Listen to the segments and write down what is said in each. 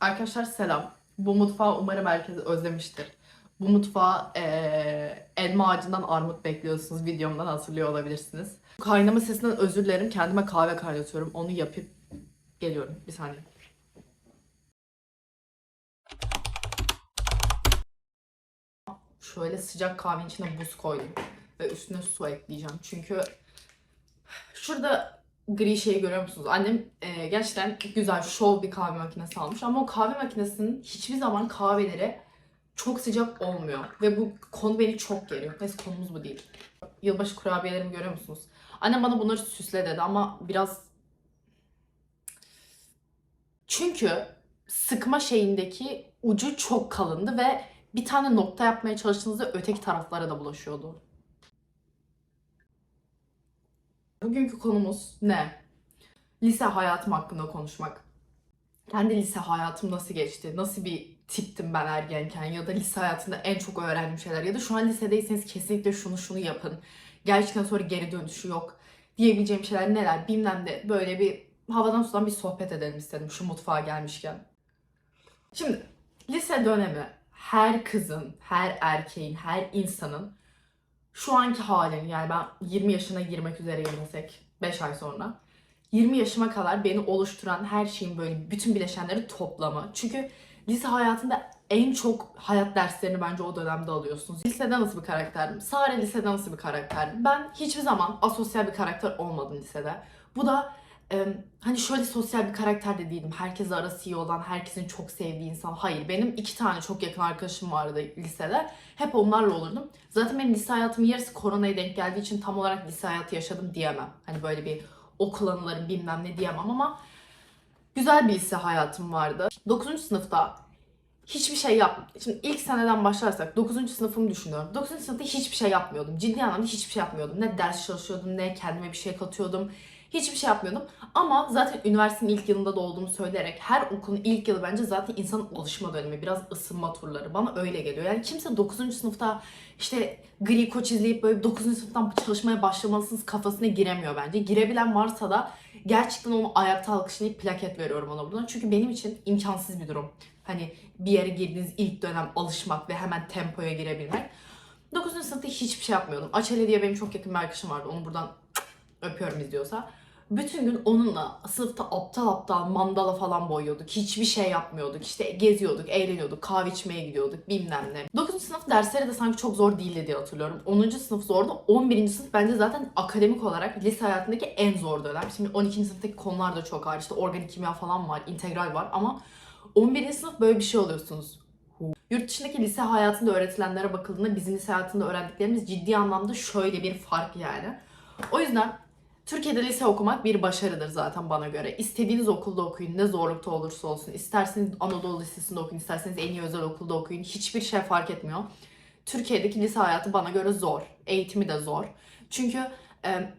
Arkadaşlar selam. Bu mutfağı umarım herkes özlemiştir. Bu mutfağı eee, elma ağacından armut bekliyorsunuz. Videomdan hatırlıyor olabilirsiniz. Kaynama sesinden özür dilerim. Kendime kahve kaynatıyorum. Onu yapıp geliyorum. Bir saniye. Şöyle sıcak kahvenin içine buz koydum. Ve üstüne su ekleyeceğim. Çünkü şurada gri şeyi görüyor musunuz? Annem e, gerçekten güzel, şov bir kahve makinesi almış. Ama o kahve makinesinin hiçbir zaman kahveleri çok sıcak olmuyor. Ve bu konu beni çok geriyor. Neyse konumuz bu değil. Yılbaşı kurabiyelerimi görüyor musunuz? Annem bana bunları süsle dedi ama biraz... Çünkü sıkma şeyindeki ucu çok kalındı ve bir tane nokta yapmaya çalıştığınızda öteki taraflara da bulaşıyordu. Bugünkü konumuz ne? Lise hayatım hakkında konuşmak. Kendi lise hayatım nasıl geçti? Nasıl bir tiptim ben ergenken? Ya da lise hayatında en çok öğrendiğim şeyler? Ya da şu an lisedeyseniz kesinlikle şunu şunu yapın. Gerçekten sonra geri dönüşü yok. Diyebileceğim şeyler neler? Bilmem de böyle bir havadan sudan bir sohbet edelim istedim şu mutfağa gelmişken. Şimdi lise dönemi her kızın, her erkeğin, her insanın şu anki halini yani ben 20 yaşına girmek üzereyim desek 5 ay sonra 20 yaşıma kadar beni oluşturan her şeyin böyle bütün bileşenleri toplamı. Çünkü lise hayatında en çok hayat derslerini bence o dönemde alıyorsunuz. Lisede nasıl bir karakterdim? Sare lisede nasıl bir karakterdim? Ben hiçbir zaman asosyal bir karakter olmadım lisede. Bu da hani şöyle sosyal bir karakter de değilim. Herkesle arası iyi olan, herkesin çok sevdiği insan. Hayır benim iki tane çok yakın arkadaşım vardı lisede. Hep onlarla olurdum. Zaten benim lise hayatımın yarısı koronaya denk geldiği için tam olarak lise hayatı yaşadım diyemem. Hani böyle bir okul anılarım bilmem ne diyemem ama güzel bir lise hayatım vardı. 9. sınıfta hiçbir şey yap. Şimdi ilk seneden başlarsak 9. sınıfımı düşünüyorum. 9. sınıfta hiçbir şey yapmıyordum. Ciddi anlamda hiçbir şey yapmıyordum. Ne ders çalışıyordum ne kendime bir şey katıyordum. Hiçbir şey yapmıyordum. Ama zaten üniversitenin ilk yılında da olduğumu söyleyerek her okulun ilk yılı bence zaten insanın alışma dönemi. Biraz ısınma turları. Bana öyle geliyor. Yani kimse 9. sınıfta işte gri koç izleyip böyle 9. sınıftan çalışmaya başlamalısınız kafasına giremiyor bence. Girebilen varsa da gerçekten onu ayakta alkışlayıp plaket veriyorum ona buradan. Çünkü benim için imkansız bir durum. Hani bir yere girdiğiniz ilk dönem alışmak ve hemen tempoya girebilmek. 9. sınıfta hiçbir şey yapmıyordum. Açeli diye benim çok yakın bir arkadaşım vardı. Onu buradan öpüyorum izliyorsa. Bütün gün onunla sınıfta aptal aptal mandala falan boyuyorduk. Hiçbir şey yapmıyorduk. İşte geziyorduk, eğleniyorduk, kahve içmeye gidiyorduk bilmem ne. 9. sınıf dersleri de sanki çok zor değildi diye hatırlıyorum. 10. sınıf zordu. 11. sınıf bence zaten akademik olarak lise hayatındaki en zor dönem. Şimdi 12. sınıftaki konular da çok ağır. İşte organik kimya falan var, integral var ama 11. sınıf böyle bir şey oluyorsunuz. Yurt dışındaki lise hayatında öğretilenlere bakıldığında bizim lise hayatında öğrendiklerimiz ciddi anlamda şöyle bir fark yani. O yüzden Türkiye'de lise okumak bir başarıdır zaten bana göre. İstediğiniz okulda okuyun, ne zorlukta olursa olsun. İsterseniz Anadolu Lisesi'nde okuyun, isterseniz en iyi özel okulda okuyun. Hiçbir şey fark etmiyor. Türkiye'deki lise hayatı bana göre zor. Eğitimi de zor. Çünkü e,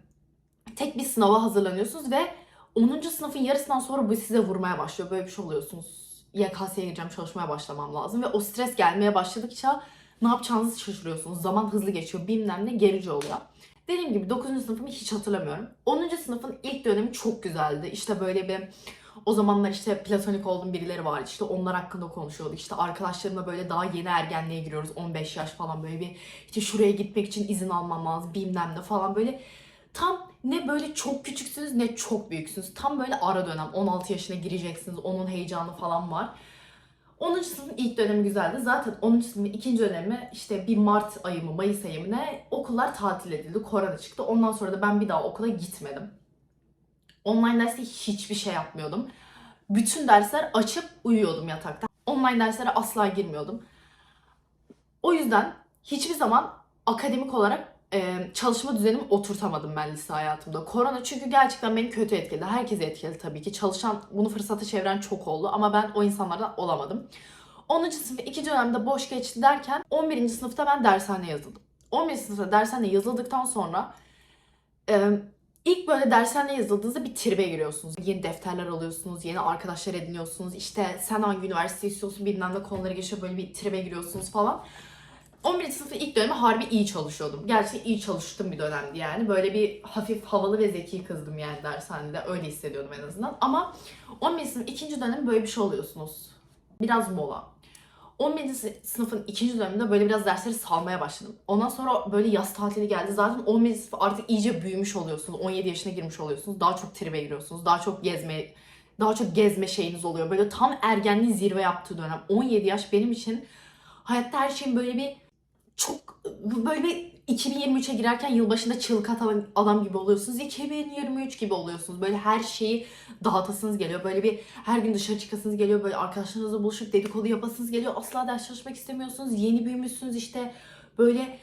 tek bir sınava hazırlanıyorsunuz ve 10. sınıfın yarısından sonra bu size vurmaya başlıyor. Böyle bir şey oluyorsunuz. YKS'ye gireceğim, çalışmaya başlamam lazım. Ve o stres gelmeye başladıkça ne yapacağınızı şaşırıyorsunuz. Zaman hızlı geçiyor, bilmem ne gerici oluyor. Dediğim gibi 9. sınıfımı hiç hatırlamıyorum. 10. sınıfın ilk dönemi çok güzeldi. İşte böyle bir o zamanlar işte platonik olduğum birileri vardı. İşte onlar hakkında konuşuyorduk. İşte arkadaşlarımla böyle daha yeni ergenliğe giriyoruz. 15 yaş falan böyle bir işte şuraya gitmek için izin almam lazım bilmem ne falan böyle. Tam ne böyle çok küçüksünüz ne çok büyüksünüz. Tam böyle ara dönem 16 yaşına gireceksiniz. Onun heyecanı falan var. 10. sınıfın ilk dönemi güzeldi. Zaten 10. sınıfın ikinci dönemi işte bir Mart ayı mı Mayıs ayı mı ne okullar tatil edildi. Korona çıktı. Ondan sonra da ben bir daha okula gitmedim. Online derste hiçbir şey yapmıyordum. Bütün dersler açıp uyuyordum yatakta. Online derslere asla girmiyordum. O yüzden hiçbir zaman akademik olarak e, çalışma düzenimi oturtamadım ben lise hayatımda. Korona çünkü gerçekten beni kötü etkiledi. Herkesi etkiledi tabii ki. Çalışan, bunu fırsata çeviren çok oldu ama ben o insanlardan olamadım. 10. sınıf iki dönemde boş geçti derken 11. sınıfta ben dershaneye yazıldım. 11. sınıfta dershaneye yazıldıktan sonra e, ilk böyle dershaneye yazıldığınızda bir tribe giriyorsunuz. Yeni defterler alıyorsunuz, yeni arkadaşlar ediniyorsunuz. İşte sen hangi üniversite istiyorsun bilmem ne konuları geçiyor böyle bir tribe giriyorsunuz falan. 11. sınıfın ilk dönemi harbi iyi çalışıyordum. Gerçekten iyi çalıştığım bir dönemdi yani. Böyle bir hafif havalı ve zeki kızdım yani dershanede. Öyle hissediyordum en azından. Ama 11. sınıf ikinci dönem böyle bir şey oluyorsunuz. Biraz mola. 11. sınıfın ikinci döneminde böyle biraz dersleri salmaya başladım. Ondan sonra böyle yaz tatili geldi. Zaten 11. sınıf artık iyice büyümüş oluyorsunuz. 17 yaşına girmiş oluyorsunuz. Daha çok tribe giriyorsunuz. Daha çok gezme, daha çok gezme şeyiniz oluyor. Böyle tam ergenliğin zirve yaptığı dönem. 17 yaş benim için hayatta her şeyin böyle bir çok böyle bir 2023'e girerken yılbaşında çığlık atan adam gibi oluyorsunuz. 2023 gibi oluyorsunuz. Böyle her şeyi dağıtasınız geliyor. Böyle bir her gün dışarı çıkasınız geliyor. Böyle arkadaşlarınızla buluşup dedikodu yapasınız geliyor. Asla ders çalışmak istemiyorsunuz. Yeni büyümüşsünüz işte. Böyle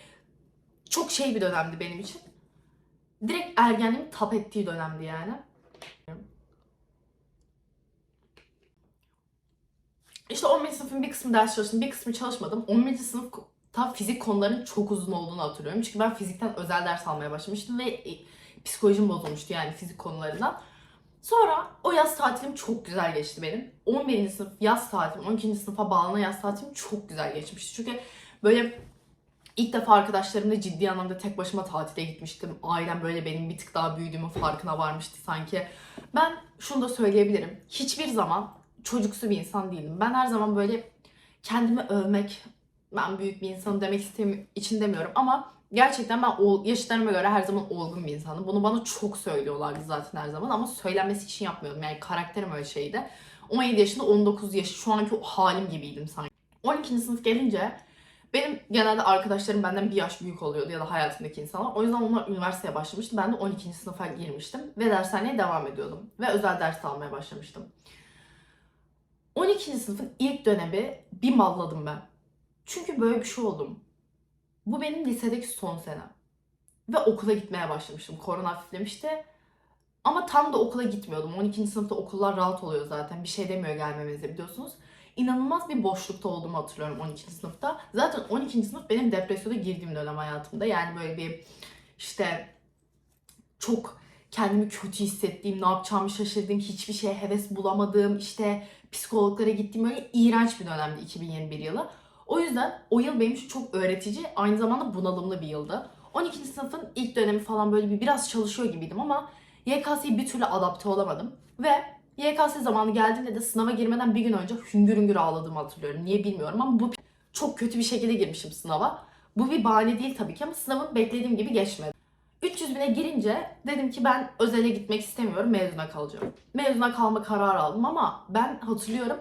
çok şey bir dönemdi benim için. Direkt ergenliğimin tap ettiği dönemdi yani. İşte 11. sınıfın bir kısmı ders çalıştım, bir kısmı çalışmadım. 11. sınıfta fizik konularının çok uzun olduğunu hatırlıyorum. Çünkü ben fizikten özel ders almaya başlamıştım ve e, psikolojim bozulmuştu yani fizik konularından. Sonra o yaz tatilim çok güzel geçti benim. 11. sınıf yaz tatilim, 12. sınıfa bağlanan yaz tatilim çok güzel geçmişti. Çünkü böyle ilk defa arkadaşlarımla ciddi anlamda tek başıma tatile gitmiştim. Ailem böyle benim bir tık daha büyüdüğümün farkına varmıştı sanki. Ben şunu da söyleyebilirim. Hiçbir zaman çocuksu bir insan değilim. Ben her zaman böyle kendimi övmek, ben büyük bir insanım demek istemi- için demiyorum ama gerçekten ben ol- yaşıtlarıma göre her zaman olgun bir insanım. Bunu bana çok söylüyorlardı zaten her zaman ama söylenmesi için yapmıyordum. Yani karakterim öyle şeydi. 17 yaşında 19 yaş şu anki halim gibiydim sanki. 12. sınıf gelince benim genelde arkadaşlarım benden bir yaş büyük oluyordu ya da hayatımdaki insanlar. O yüzden onlar üniversiteye başlamıştı. Ben de 12. sınıfa girmiştim ve dershaneye devam ediyordum. Ve özel ders almaya başlamıştım. 12. sınıfın ilk dönemi bir malladım ben. Çünkü böyle bir şey oldum. Bu benim lisedeki son senem. Ve okula gitmeye başlamıştım. Korona hafiflemişti. Ama tam da okula gitmiyordum. 12. sınıfta okullar rahat oluyor zaten. Bir şey demiyor gelmemenize biliyorsunuz. İnanılmaz bir boşlukta olduğumu hatırlıyorum 12. sınıfta. Zaten 12. sınıf benim depresyona girdiğim dönem hayatımda. Yani böyle bir işte çok kendimi kötü hissettiğim, ne yapacağımı şaşırdığım, hiçbir şeye heves bulamadığım, işte psikologlara gittiğim böyle iğrenç bir dönemdi 2021 yılı. O yüzden o yıl benim için çok öğretici, aynı zamanda bunalımlı bir yıldı. 12. sınıfın ilk dönemi falan böyle bir biraz çalışıyor gibiydim ama YKS'ye bir türlü adapte olamadım. Ve YKS zamanı geldiğinde de sınava girmeden bir gün önce hüngür hüngür ağladığımı hatırlıyorum. Niye bilmiyorum ama bu çok kötü bir şekilde girmişim sınava. Bu bir bahane değil tabii ki ama sınavın beklediğim gibi geçmedi. 300 bine girince dedim ki ben özele gitmek istemiyorum, mezuna kalacağım. Mezuna kalma kararı aldım ama ben hatırlıyorum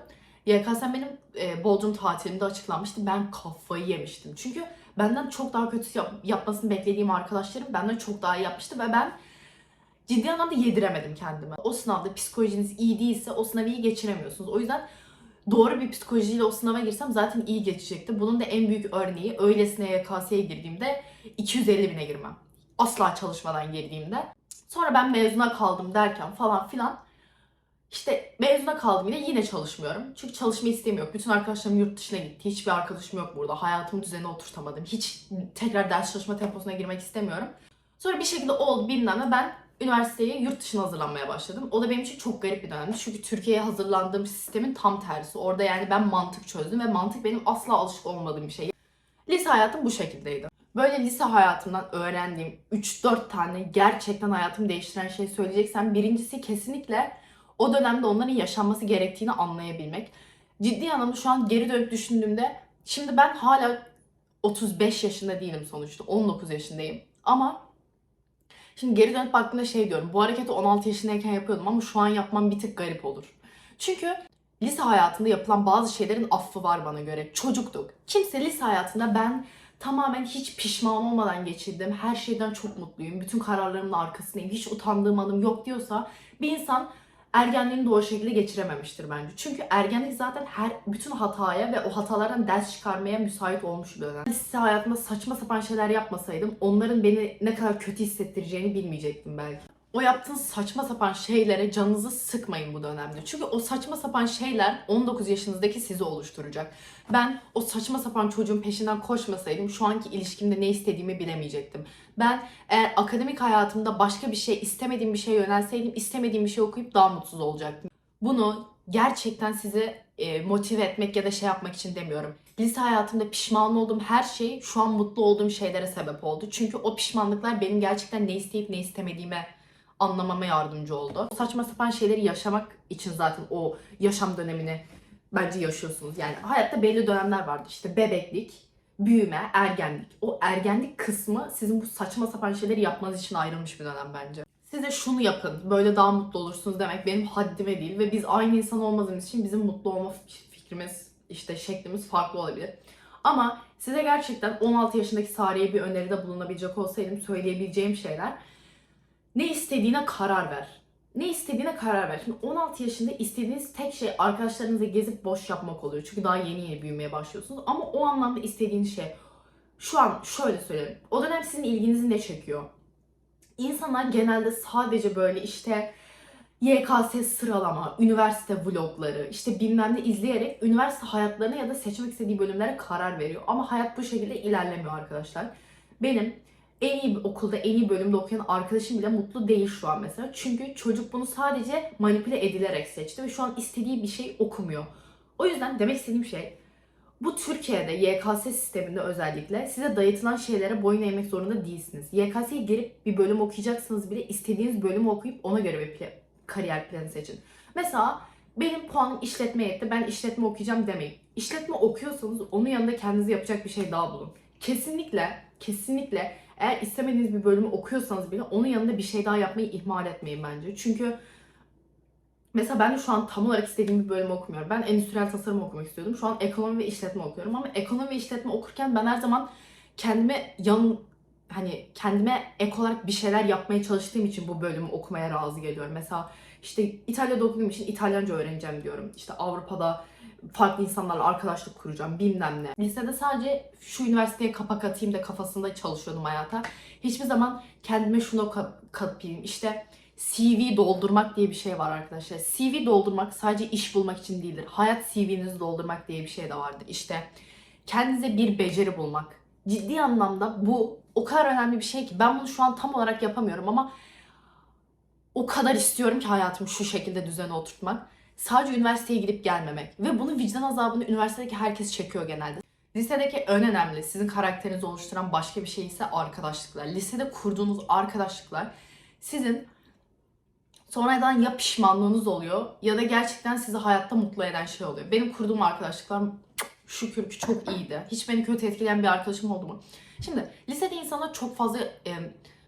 YKS benim e, Bodrum tatilimde açıklanmıştı. Ben kafayı yemiştim. Çünkü benden çok daha kötü yap- yapmasını beklediğim arkadaşlarım benden çok daha iyi yapmıştı ve ben ciddi anlamda yediremedim kendime. O sınavda psikolojiniz iyi değilse o sınavı iyi geçiremiyorsunuz. O yüzden doğru bir psikolojiyle o sınava girsem zaten iyi geçecekti. Bunun da en büyük örneği öylesine YKS'ye girdiğimde 250 bine girmem. Asla çalışmadan girdiğimde. Sonra ben mezuna kaldım derken falan filan işte mezuna kaldım yine yine çalışmıyorum. Çünkü çalışmayı istemiyorum. Bütün arkadaşlarım yurt dışına gitti. Hiçbir arkadaşım yok burada. Hayatımı düzene oturtamadım. Hiç tekrar ders çalışma temposuna girmek istemiyorum. Sonra bir şekilde oldu bilmem ne ben üniversiteye yurt dışına hazırlanmaya başladım. O da benim için çok garip bir dönemdi. Çünkü Türkiye'ye hazırlandığım sistemin tam tersi. Orada yani ben mantık çözdüm ve mantık benim asla alışık olmadığım bir şey. Lise hayatım bu şekildeydi. Böyle lise hayatımdan öğrendiğim 3-4 tane gerçekten hayatımı değiştiren şey söyleyeceksem birincisi kesinlikle o dönemde onların yaşanması gerektiğini anlayabilmek. Ciddi anlamda şu an geri dönüp düşündüğümde şimdi ben hala 35 yaşında değilim sonuçta. 19 yaşındayım. Ama şimdi geri dönüp baktığımda şey diyorum. Bu hareketi 16 yaşındayken yapıyordum ama şu an yapmam bir tık garip olur. Çünkü lise hayatında yapılan bazı şeylerin affı var bana göre. Çocuktuk. Kimse lise hayatında ben tamamen hiç pişman olmadan geçirdim. Her şeyden çok mutluyum. Bütün kararlarımın arkasındayım. Hiç utandığım anım yok diyorsa bir insan ergenliğini doğru şekilde geçirememiştir bence. Çünkü ergenlik zaten her bütün hataya ve o hatalardan ders çıkarmaya müsait olmuş bir dönem. Lise hayatımda saçma sapan şeyler yapmasaydım onların beni ne kadar kötü hissettireceğini bilmeyecektim belki. O yaptığınız saçma sapan şeylere canınızı sıkmayın bu dönemde. Çünkü o saçma sapan şeyler 19 yaşınızdaki sizi oluşturacak. Ben o saçma sapan çocuğun peşinden koşmasaydım şu anki ilişkimde ne istediğimi bilemeyecektim. Ben eğer akademik hayatımda başka bir şey, istemediğim bir şeye yönelseydim, istemediğim bir şey okuyup daha mutsuz olacaktım. Bunu gerçekten sizi e, motive etmek ya da şey yapmak için demiyorum. Lise hayatımda pişman olduğum her şey şu an mutlu olduğum şeylere sebep oldu. Çünkü o pişmanlıklar benim gerçekten ne isteyip ne istemediğime anlamama yardımcı oldu. Saçma sapan şeyleri yaşamak için zaten o yaşam dönemini bence yaşıyorsunuz. Yani hayatta belli dönemler vardır. İşte bebeklik, büyüme, ergenlik. O ergenlik kısmı sizin bu saçma sapan şeyleri yapmanız için ayrılmış bir dönem bence. Size şunu yapın, böyle daha mutlu olursunuz demek benim haddime değil ve biz aynı insan olmadığımız için bizim mutlu olma fikrimiz, işte şeklimiz farklı olabilir. Ama size gerçekten 16 yaşındaki Sare'ye bir öneride bulunabilecek olsaydım söyleyebileceğim şeyler ne istediğine karar ver. Ne istediğine karar ver. Şimdi 16 yaşında istediğiniz tek şey arkadaşlarınızla gezip boş yapmak oluyor. Çünkü daha yeni yeni büyümeye başlıyorsunuz. Ama o anlamda istediğiniz şey şu an şöyle söyleyeyim. O dönem sizin ilginizi ne çekiyor? İnsanlar genelde sadece böyle işte YKS sıralama, üniversite vlogları, işte bilmem ne izleyerek üniversite hayatlarına ya da seçmek istediği bölümlere karar veriyor. Ama hayat bu şekilde ilerlemiyor arkadaşlar. Benim en iyi okulda, en iyi bölümde okuyan arkadaşım bile mutlu değil şu an mesela. Çünkü çocuk bunu sadece manipüle edilerek seçti ve şu an istediği bir şey okumuyor. O yüzden demek istediğim şey bu Türkiye'de YKS sisteminde özellikle size dayatılan şeylere boyun eğmek zorunda değilsiniz. YKS'ye girip bir bölüm okuyacaksınız bile istediğiniz bölümü okuyup ona göre bir pla- kariyer planı seçin. Mesela benim puanım işletme yetti ben işletme okuyacağım demeyin. İşletme okuyorsanız onun yanında kendinize yapacak bir şey daha bulun. Kesinlikle, kesinlikle eğer istemediğiniz bir bölümü okuyorsanız bile onun yanında bir şey daha yapmayı ihmal etmeyin bence. Çünkü mesela ben de şu an tam olarak istediğim bir bölümü okumuyorum. Ben endüstriyel tasarım okumak istiyordum. Şu an ekonomi ve işletme okuyorum ama ekonomi ve işletme okurken ben her zaman kendime yan hani kendime ek olarak bir şeyler yapmaya çalıştığım için bu bölümü okumaya razı geliyorum. Mesela işte İtalya'da okuduğum için İtalyanca öğreneceğim diyorum. İşte Avrupa'da farklı insanlarla arkadaşlık kuracağım bilmem ne. Lisede sadece şu üniversiteye kapak atayım da kafasında çalışıyordum hayata. Hiçbir zaman kendime şunu ka- katayım. İşte CV doldurmak diye bir şey var arkadaşlar. CV doldurmak sadece iş bulmak için değildir. Hayat CV'nizi doldurmak diye bir şey de vardır. İşte kendinize bir beceri bulmak. Ciddi anlamda bu o kadar önemli bir şey ki ben bunu şu an tam olarak yapamıyorum ama o kadar istiyorum ki hayatımı şu şekilde düzene oturtmak. Sadece üniversiteye gidip gelmemek. Ve bunu vicdan azabını üniversitedeki herkes çekiyor genelde. Lisedeki en önemli sizin karakterinizi oluşturan başka bir şey ise arkadaşlıklar. Lisede kurduğunuz arkadaşlıklar sizin sonradan ya pişmanlığınız oluyor ya da gerçekten sizi hayatta mutlu eden şey oluyor. Benim kurduğum arkadaşlıklar şükür ki çok iyiydi. Hiç beni kötü etkileyen bir arkadaşım oldu mu? Şimdi lisede insanlar çok fazla e,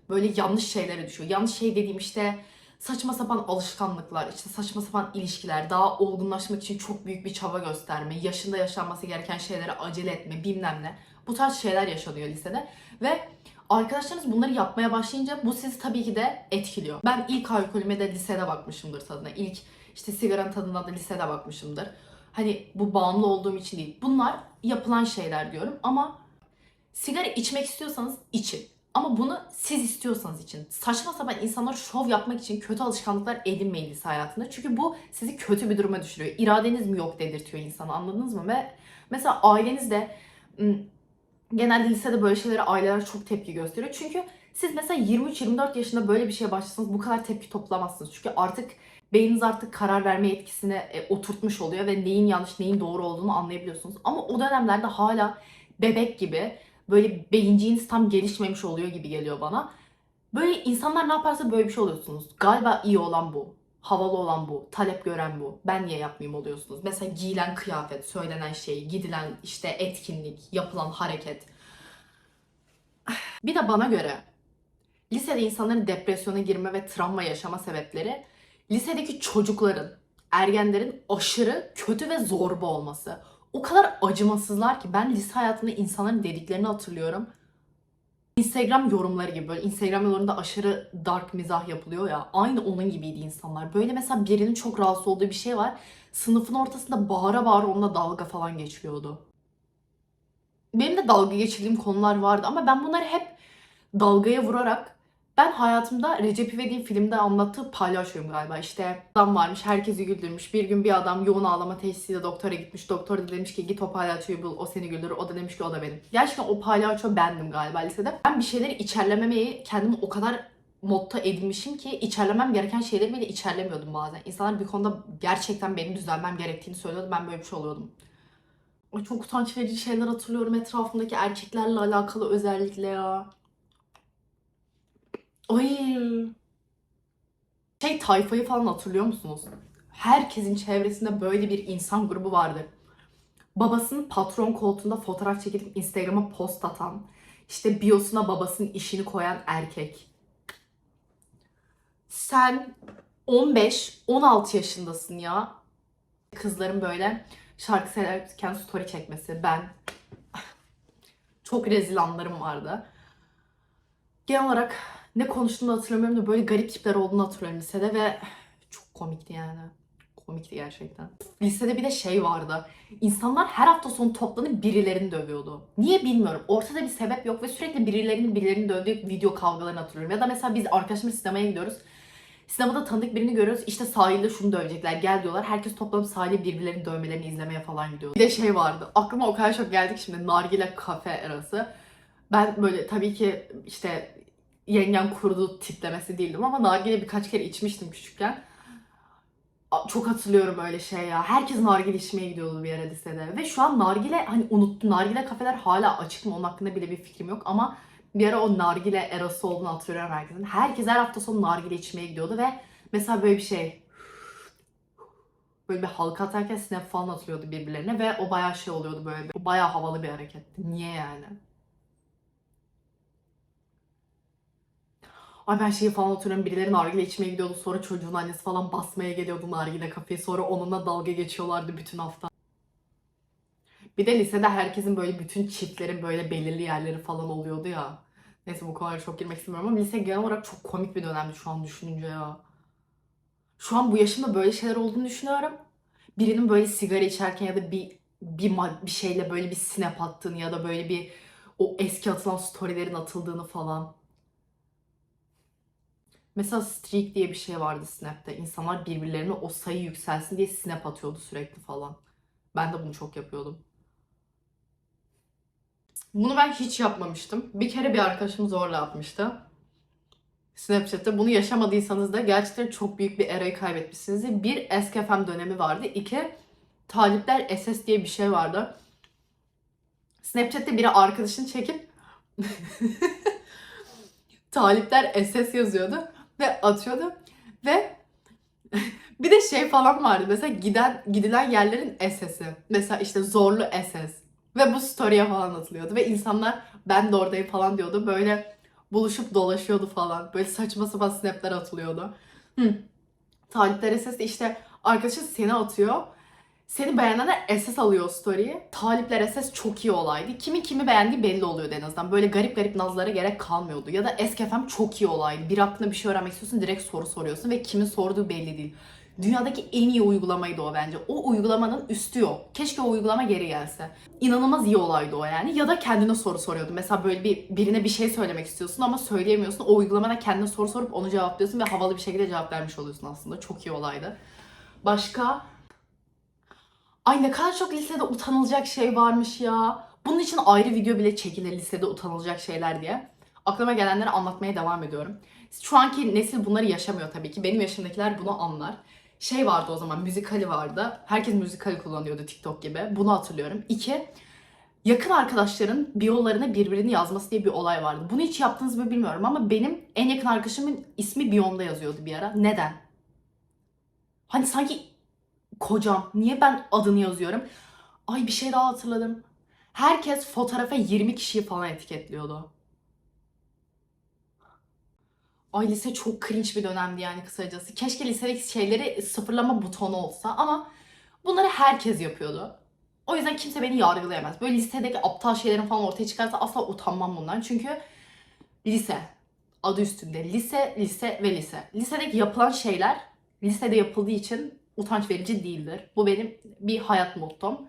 böyle yanlış şeylere düşüyor. Yanlış şey dediğim işte saçma sapan alışkanlıklar, işte saçma sapan ilişkiler, daha olgunlaşmak için çok büyük bir çaba gösterme, yaşında yaşanması gereken şeylere acele etme, bilmem ne. Bu tarz şeyler yaşanıyor lisede ve arkadaşlarınız bunları yapmaya başlayınca bu sizi tabii ki de etkiliyor. Ben ilk alkolüme de lisede bakmışımdır tadına. İlk işte sigaranın tadına da lisede bakmışımdır. Hani bu bağımlı olduğum için değil. Bunlar yapılan şeyler diyorum ama sigara içmek istiyorsanız için. Ama bunu siz istiyorsanız için. Saçma sapan insanlar şov yapmak için kötü alışkanlıklar edinmeyin lise hayatında. Çünkü bu sizi kötü bir duruma düşürüyor. İradeniz mi yok dedirtiyor insana anladınız mı? Ve mesela aileniz de ım, genelde lisede böyle şeylere aileler çok tepki gösteriyor. Çünkü siz mesela 23-24 yaşında böyle bir şeye başlasanız bu kadar tepki toplamazsınız. Çünkü artık beyniniz artık karar verme etkisine e, oturtmuş oluyor ve neyin yanlış neyin doğru olduğunu anlayabiliyorsunuz. Ama o dönemlerde hala bebek gibi böyle beyinciğiniz tam gelişmemiş oluyor gibi geliyor bana. Böyle insanlar ne yaparsa böyle bir şey oluyorsunuz. Galiba iyi olan bu. Havalı olan bu. Talep gören bu. Ben niye yapmayayım oluyorsunuz. Mesela giyilen kıyafet, söylenen şey, gidilen işte etkinlik, yapılan hareket. Bir de bana göre lisede insanların depresyona girme ve travma yaşama sebepleri lisedeki çocukların, ergenlerin aşırı kötü ve zorba olması. O kadar acımasızlar ki ben lise hayatında insanların dediklerini hatırlıyorum. Instagram yorumları gibi böyle Instagram yorumlarında aşırı dark mizah yapılıyor ya. Aynı onun gibiydi insanlar. Böyle mesela birinin çok rahatsız olduğu bir şey var. Sınıfın ortasında bağıra bağıra onunla dalga falan geçiliyordu. Benim de dalga geçirdiğim konular vardı ama ben bunları hep dalgaya vurarak ben hayatımda Recep İvedik'in filmde anlattığı palyaçoyum galiba. İşte adam varmış, herkesi güldürmüş. Bir gün bir adam yoğun ağlama teşhisiyle doktora gitmiş. Doktor da demiş ki git o palyaçoyu bul, o seni güldürür. O da demiş ki o da benim. Gerçekten o palyaço bendim galiba lisede. Ben bir şeyleri içerlememeyi kendimi o kadar modda edinmişim ki içerlemem gereken şeyleri bile içerlemiyordum bazen. İnsanlar bir konuda gerçekten benim düzelmem gerektiğini söylüyordu. Ben böyle bir şey oluyordum. Çok utanç verici şeyler hatırlıyorum etrafımdaki erkeklerle alakalı özellikle ya. Ay. Şey tayfayı falan hatırlıyor musunuz? Herkesin çevresinde böyle bir insan grubu vardır. Babasının patron koltuğunda fotoğraf çekilip Instagram'a post atan, işte biosuna babasının işini koyan erkek. Sen 15-16 yaşındasın ya. Kızların böyle şarkı söylerken story çekmesi. Ben çok rezil anlarım vardı. Genel olarak ne konuştuğumu da hatırlamıyorum da böyle garip tipler olduğunu hatırlıyorum lisede ve çok komikti yani. Komikti gerçekten. Lisede bir de şey vardı. İnsanlar her hafta sonu toplanıp birilerini dövüyordu. Niye bilmiyorum. Ortada bir sebep yok ve sürekli birilerinin birilerini dövdüğü video kavgalarını hatırlıyorum. Ya da mesela biz arkadaşlarımız sinemaya gidiyoruz. Sinemada tanıdık birini görüyoruz. İşte sahilde şunu dövecekler. Gel diyorlar. Herkes toplanıp sahilde birbirlerinin dövmelerini izlemeye falan gidiyor. Bir de şey vardı. Aklıma o kadar çok geldi ki şimdi nargile kafe arası. Ben böyle tabii ki işte yengen kurdu tiplemesi değildim ama nargile birkaç kere içmiştim küçükken. Çok hatırlıyorum öyle şey ya. Herkes nargile içmeye gidiyordu bir yere lisede. Ve şu an nargile hani unuttum. Nargile kafeler hala açık mı onun hakkında bile bir fikrim yok ama bir ara o nargile erası olduğunu hatırlıyorum herkesin. Herkes her hafta sonu nargile içmeye gidiyordu ve mesela böyle bir şey böyle bir halka atarken snap falan atılıyordu birbirlerine ve o bayağı şey oluyordu böyle. O bayağı havalı bir hareketti. Niye yani? Ay ben şeyi falan hatırlıyorum. Birileri nargile içmeye gidiyordu. Sonra çocuğun annesi falan basmaya geliyordu nargile kafeye. Sonra onunla dalga geçiyorlardı bütün hafta. Bir de lisede herkesin böyle bütün çiftlerin böyle belirli yerleri falan oluyordu ya. Neyse bu konulara çok girmek istemiyorum ama lise genel olarak çok komik bir dönemdi şu an düşününce ya. Şu an bu yaşımda böyle şeyler olduğunu düşünüyorum. Birinin böyle sigara içerken ya da bir bir, bir şeyle böyle bir snap attığını ya da böyle bir o eski atılan storylerin atıldığını falan. Mesela streak diye bir şey vardı Snap'te. İnsanlar birbirlerine o sayı yükselsin diye snap atıyordu sürekli falan. Ben de bunu çok yapıyordum. Bunu ben hiç yapmamıştım. Bir kere bir arkadaşım zorla atmıştı. Snapchat'te. Bunu yaşamadıysanız da gerçekten çok büyük bir erayı kaybetmişsiniz. Bir Eskefem dönemi vardı. İki Talipler SS diye bir şey vardı. Snapchat'te biri arkadaşını çekip Talipler SS yazıyordu ve atıyordu ve bir de şey falan vardı mesela giden gidilen yerlerin SS'i. Mesela işte zorlu SS. Ve bu story'e falan atılıyordu ve insanlar ben de oradayım falan diyordu. Böyle buluşup dolaşıyordu falan. Böyle saçma sapan snapler atılıyordu. Hı. Talipler SS işte arkadaşın seni atıyor. Seni beğenenler SS alıyor story'i. Talipler SS çok iyi olaydı. Kimin kimi beğendiği belli oluyordu en azından. Böyle garip garip nazlara gerek kalmıyordu. Ya da Eskefem çok iyi olaydı. Bir hakkında bir şey öğrenmek istiyorsun direkt soru soruyorsun ve kimin sorduğu belli değil. Dünyadaki en iyi uygulamaydı o bence. O uygulamanın üstü yok. Keşke o uygulama geri gelse. İnanılmaz iyi olaydı o yani. Ya da kendine soru soruyordu. Mesela böyle bir birine bir şey söylemek istiyorsun ama söyleyemiyorsun. O uygulamada kendine soru sorup onu cevaplıyorsun ve havalı bir şekilde cevap vermiş oluyorsun aslında. Çok iyi olaydı. Başka Ay ne kadar çok lisede utanılacak şey varmış ya. Bunun için ayrı video bile çekilir lisede utanılacak şeyler diye. Aklıma gelenleri anlatmaya devam ediyorum. Şu anki nesil bunları yaşamıyor tabii ki. Benim yaşımdakiler bunu anlar. Şey vardı o zaman, müzikali vardı. Herkes müzikali kullanıyordu TikTok gibi. Bunu hatırlıyorum. İki, yakın arkadaşların biyolarına birbirini yazması diye bir olay vardı. Bunu hiç yaptınız mı bilmiyorum ama benim en yakın arkadaşımın ismi biyomda yazıyordu bir ara. Neden? Hani sanki kocam. Niye ben adını yazıyorum? Ay bir şey daha hatırladım. Herkes fotoğrafa 20 kişiyi falan etiketliyordu. Ay lise çok cringe bir dönemdi yani kısacası. Keşke lisedeki şeyleri sıfırlama butonu olsa ama bunları herkes yapıyordu. O yüzden kimse beni yargılayamaz. Böyle lisedeki aptal şeylerin falan ortaya çıkarsa asla utanmam bundan. Çünkü lise adı üstünde. Lise, lise ve lise. Lisedeki yapılan şeyler lisede yapıldığı için utanç verici değildir. Bu benim bir hayat mottom.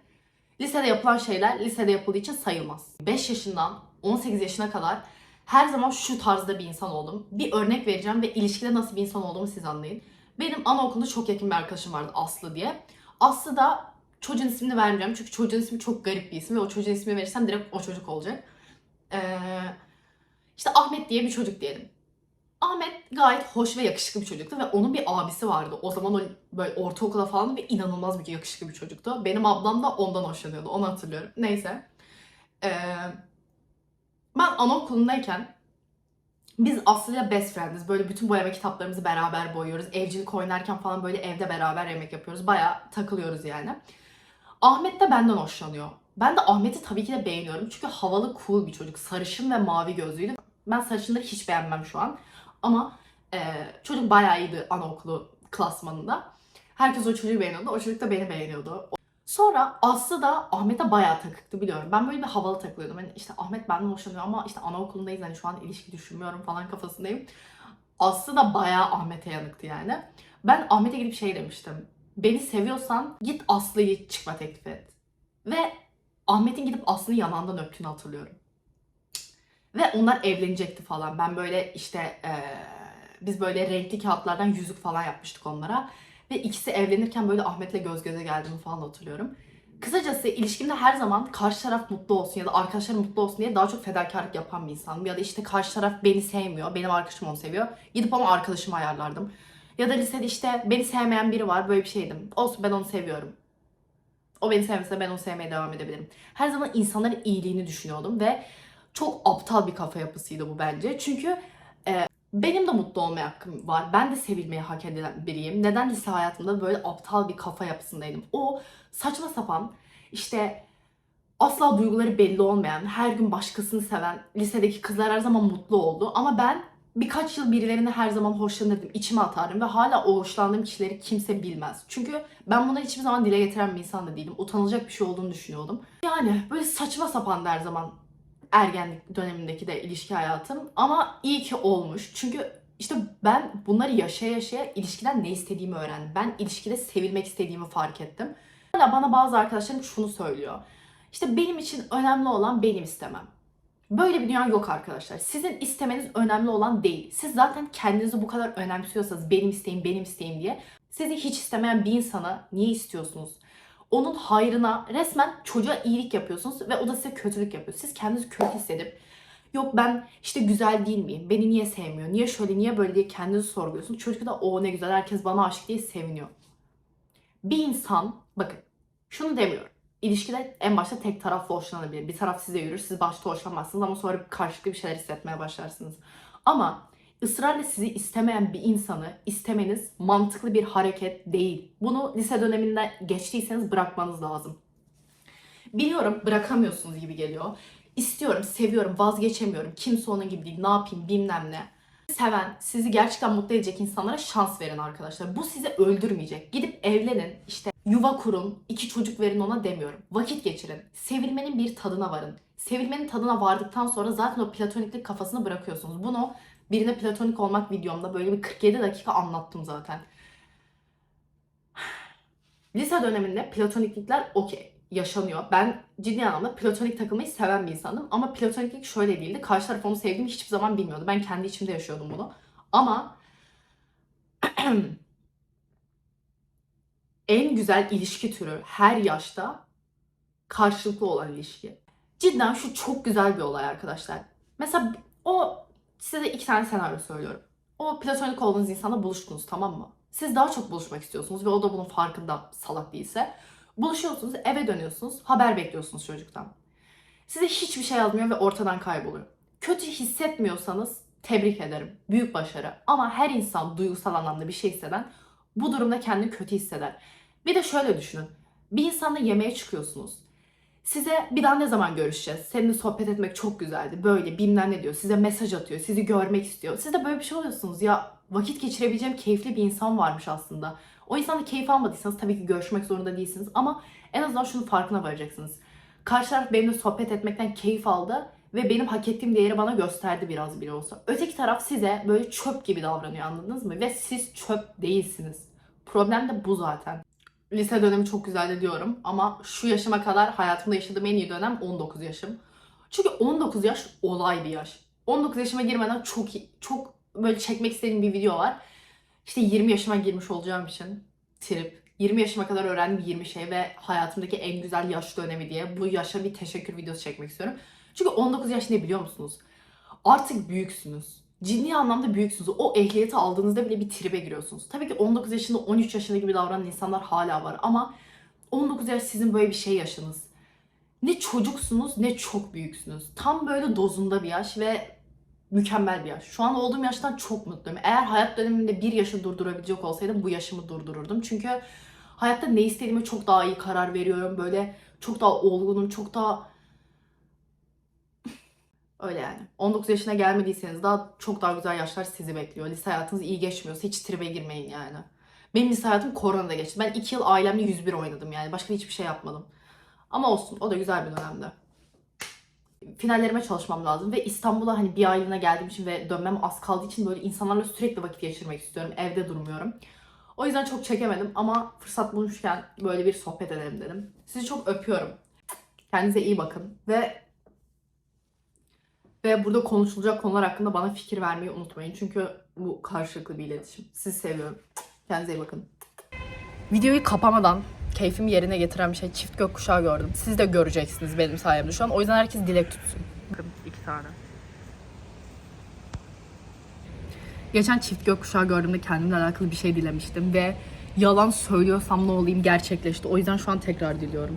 Lisede yapılan şeyler lisede yapıldığı için sayılmaz. 5 yaşından 18 yaşına kadar her zaman şu tarzda bir insan oldum. Bir örnek vereceğim ve ilişkide nasıl bir insan olduğumu siz anlayın. Benim anaokulunda çok yakın bir arkadaşım vardı Aslı diye. Aslı da çocuğun ismini vermeyeceğim çünkü çocuğun ismi çok garip bir isim ve o çocuğun ismini verirsem direkt o çocuk olacak. Ee, işte Ahmet diye bir çocuk diyelim. Ahmet gayet hoş ve yakışıklı bir çocuktu ve onun bir abisi vardı. O zaman o böyle ortaokula falan ve inanılmaz bir yakışıklı bir çocuktu. Benim ablam da ondan hoşlanıyordu. Onu hatırlıyorum. Neyse. Ee, ben anaokulundayken Biz Aslı'yla best friendiz. Böyle bütün boyama kitaplarımızı beraber boyuyoruz. Evcilik oynarken falan böyle evde beraber yemek yapıyoruz. Baya takılıyoruz yani. Ahmet de benden hoşlanıyor. Ben de Ahmet'i tabii ki de beğeniyorum. Çünkü havalı, cool bir çocuk. Sarışın ve mavi gözlüydü. Ben sarışınları hiç beğenmem şu an. Ama e, çocuk bayağı iyiydi anaokulu klasmanında. Herkes o çocuğu beğeniyordu. O çocuk da beni beğeniyordu. Sonra Aslı da Ahmet'e bayağı takıktı biliyorum. Ben böyle bir havalı takılıyordum. Hani işte Ahmet benden hoşlanıyor ama işte anaokulundayız hani şu an ilişki düşünmüyorum falan kafasındayım. Aslı da bayağı Ahmet'e yanıktı yani. Ben Ahmet'e gidip şey demiştim. Beni seviyorsan git Aslı'yı çıkma teklif et. Ve Ahmet'in gidip Aslı'nın yanağından öptüğünü hatırlıyorum. Ve onlar evlenecekti falan. Ben böyle işte eee, biz böyle renkli kağıtlardan yüzük falan yapmıştık onlara. Ve ikisi evlenirken böyle Ahmet'le göz göze geldiğimi falan hatırlıyorum. Kısacası ilişkimde her zaman karşı taraf mutlu olsun ya da arkadaşlarım mutlu olsun diye daha çok fedakarlık yapan bir insanım. Ya da işte karşı taraf beni sevmiyor, benim arkadaşım onu seviyor. Gidip ama arkadaşımı ayarlardım. Ya da lisede işte beni sevmeyen biri var böyle bir şeydim. Olsun ben onu seviyorum. O beni sevmese ben onu sevmeye devam edebilirim. Her zaman insanların iyiliğini düşünüyordum ve çok aptal bir kafa yapısıydı bu bence. Çünkü e, benim de mutlu olmaya hakkım var. Ben de sevilmeyi hak eden biriyim. Neden lise hayatımda böyle aptal bir kafa yapısındaydım? O saçma sapan işte asla duyguları belli olmayan, her gün başkasını seven lisedeki kızlar her zaman mutlu oldu. Ama ben birkaç yıl birilerine her zaman hoşlanırdım, içime atardım ve hala o hoşlandığım kişileri kimse bilmez. Çünkü ben bunları hiçbir zaman dile getiren bir insan da değilim. Utanılacak bir şey olduğunu düşünüyordum. Yani böyle saçma sapan her zaman ergenlik dönemindeki de ilişki hayatım. Ama iyi ki olmuş. Çünkü işte ben bunları yaşaya yaşaya ilişkiden ne istediğimi öğrendim. Ben ilişkide sevilmek istediğimi fark ettim. Hala bana bazı arkadaşlarım şunu söylüyor. İşte benim için önemli olan benim istemem. Böyle bir dünya yok arkadaşlar. Sizin istemeniz önemli olan değil. Siz zaten kendinizi bu kadar önemsiyorsanız benim isteğim, benim isteğim diye sizi hiç istemeyen bir insana niye istiyorsunuz? Onun hayrına resmen çocuğa iyilik yapıyorsunuz ve o da size kötülük yapıyor. Siz kendinizi kötü hissedip yok ben işte güzel değil miyim? Beni niye sevmiyor? Niye şöyle niye böyle diye kendinizi sorguluyorsunuz. Çocuk da o ne güzel herkes bana aşık diye seviniyor. Bir insan bakın şunu demiyorum. İlişkide en başta tek taraflı hoşlanabilir. Bir taraf size yürür, siz başta hoşlanmazsınız ama sonra karşılıklı bir şeyler hissetmeye başlarsınız. Ama ısrarla sizi istemeyen bir insanı istemeniz mantıklı bir hareket değil. Bunu lise döneminde geçtiyseniz bırakmanız lazım. Biliyorum bırakamıyorsunuz gibi geliyor. İstiyorum, seviyorum, vazgeçemiyorum. Kimse onun gibi değil. Ne yapayım bilmem ne. Seven, sizi gerçekten mutlu edecek insanlara şans verin arkadaşlar. Bu sizi öldürmeyecek. Gidip evlenin, işte yuva kurun, iki çocuk verin ona demiyorum. Vakit geçirin. Sevilmenin bir tadına varın. Sevilmenin tadına vardıktan sonra zaten o platoniklik kafasını bırakıyorsunuz. Bunu birine platonik olmak videomda böyle bir 47 dakika anlattım zaten. Lise döneminde platoniklikler okey yaşanıyor. Ben ciddi anlamda platonik takılmayı seven bir insandım. Ama platoniklik şöyle değildi. Karşı taraf onu sevdiğimi hiçbir zaman bilmiyordu. Ben kendi içimde yaşıyordum bunu. Ama en güzel ilişki türü her yaşta karşılıklı olan ilişki. Cidden şu çok güzel bir olay arkadaşlar. Mesela o size de iki tane senaryo söylüyorum. O platonik olduğunuz insanla buluştunuz tamam mı? Siz daha çok buluşmak istiyorsunuz ve o da bunun farkında salak değilse. Buluşuyorsunuz, eve dönüyorsunuz, haber bekliyorsunuz çocuktan. Size hiçbir şey yazmıyor ve ortadan kayboluyor. Kötü hissetmiyorsanız tebrik ederim. Büyük başarı. Ama her insan duygusal anlamda bir şey hisseden bu durumda kendini kötü hisseder. Bir de şöyle düşünün. Bir insanla yemeğe çıkıyorsunuz. Size bir daha ne zaman görüşeceğiz? Seninle sohbet etmek çok güzeldi. Böyle bilmem ne diyor. Size mesaj atıyor. Sizi görmek istiyor. Siz de böyle bir şey oluyorsunuz. Ya vakit geçirebileceğim keyifli bir insan varmış aslında. O insanla keyif almadıysanız tabii ki görüşmek zorunda değilsiniz. Ama en azından şunun farkına varacaksınız. Karşı taraf benimle sohbet etmekten keyif aldı ve benim hak ettiğim değeri bana gösterdi biraz bile olsa. Öteki taraf size böyle çöp gibi davranıyor anladınız mı? Ve siz çöp değilsiniz. Problem de bu zaten. Lise dönemi çok güzeldi diyorum ama şu yaşıma kadar hayatımda yaşadığım en iyi dönem 19 yaşım. Çünkü 19 yaş olay bir yaş. 19 yaşıma girmeden çok çok böyle çekmek istediğim bir video var. İşte 20 yaşıma girmiş olacağım için trip. 20 yaşıma kadar öğrendiğim 20 şey ve hayatımdaki en güzel yaş dönemi diye bu yaşa bir teşekkür videosu çekmek istiyorum. Çünkü 19 yaş ne biliyor musunuz? Artık büyüksünüz. Ciddi anlamda büyüksünüz. O ehliyeti aldığınızda bile bir tribe giriyorsunuz. Tabii ki 19 yaşında 13 yaşında gibi davranan insanlar hala var ama 19 yaş sizin böyle bir şey yaşınız. Ne çocuksunuz ne çok büyüksünüz. Tam böyle dozunda bir yaş ve mükemmel bir yaş. Şu an olduğum yaştan çok mutluyum. Eğer hayat dönemimde bir yaşı durdurabilecek olsaydım bu yaşımı durdururdum. Çünkü hayatta ne istediğime çok daha iyi karar veriyorum. Böyle çok daha olgunum, çok daha öyle yani. 19 yaşına gelmediyseniz daha çok daha güzel yaşlar sizi bekliyor. Lise hayatınız iyi geçmiyorsa hiç tribe girmeyin yani. Benim lise hayatım koronada geçti. Ben 2 yıl ailemle 101 oynadım yani. Başka hiçbir şey yapmadım. Ama olsun o da güzel bir dönemdi. Finallerime çalışmam lazım ve İstanbul'a hani bir aylığına geldiğim için ve dönmem az kaldığı için böyle insanlarla sürekli vakit geçirmek istiyorum. Evde durmuyorum. O yüzden çok çekemedim ama fırsat bulmuşken böyle bir sohbet edelim dedim. Sizi çok öpüyorum. Kendinize iyi bakın ve ve burada konuşulacak konular hakkında bana fikir vermeyi unutmayın. Çünkü bu karşılıklı bir iletişim. Sizi seviyorum. Kendinize iyi bakın. Videoyu kapamadan keyfimi yerine getiren bir şey çift gökkuşağı gördüm. Siz de göreceksiniz benim sayemde şu an. O yüzden herkes dilek tutsun. Bakın iki tane. Geçen çift gökkuşağı gördüğümde kendimle alakalı bir şey dilemiştim ve yalan söylüyorsam ne olayım gerçekleşti. O yüzden şu an tekrar diliyorum.